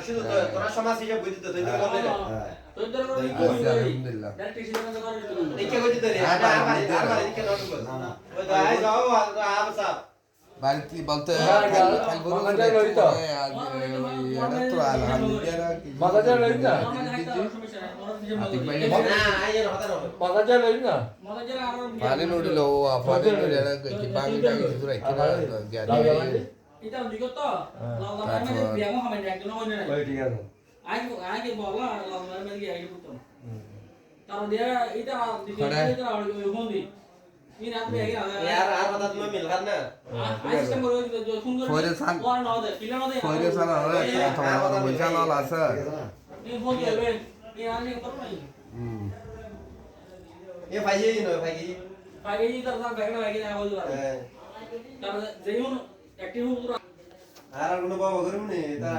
শুধু তো- তোরা সমাজ হিসাব বুঝতে তুই তো হ্যাঁ, বাড়িতে বলতে হ্যাঁ, খাল গা- খাল বড় মাথাটা লই তো। আজ ওই এটা তো আলহামদুলিল্লাহ মাথাটা লই না। আতিক ভাই না আই এর কথা নয় মাথা যা লই না পানি নোডিলো পানি নোডিলো এটা কি বিগত লাল মানে বিয়ামো হবে না একজন হয় না ওই ঠিক আছে। আগে আগে বলা লাল মানে আগে করতাম। তার দিয়া এটা দিতে এটা আর ওই হন্দি এই রাত মে আগে यार আর কথা তুমি মিল খান না আই সিস্টেম করে যে সুন্দর ফয়রে সান। ওয়ার না দে পিলা না দে কইরে সালা রে তোমার বুঝা না আছে। এই ফোন দেবে। এই আনি কর নাই হুম। এ ভাই এই নয় ভাই এই আগে এই তার তার ব্যাগ না আগে না হইল তার যেইন অ্যাক্টিভ হতো আর কোনো বাবা করুম নি তা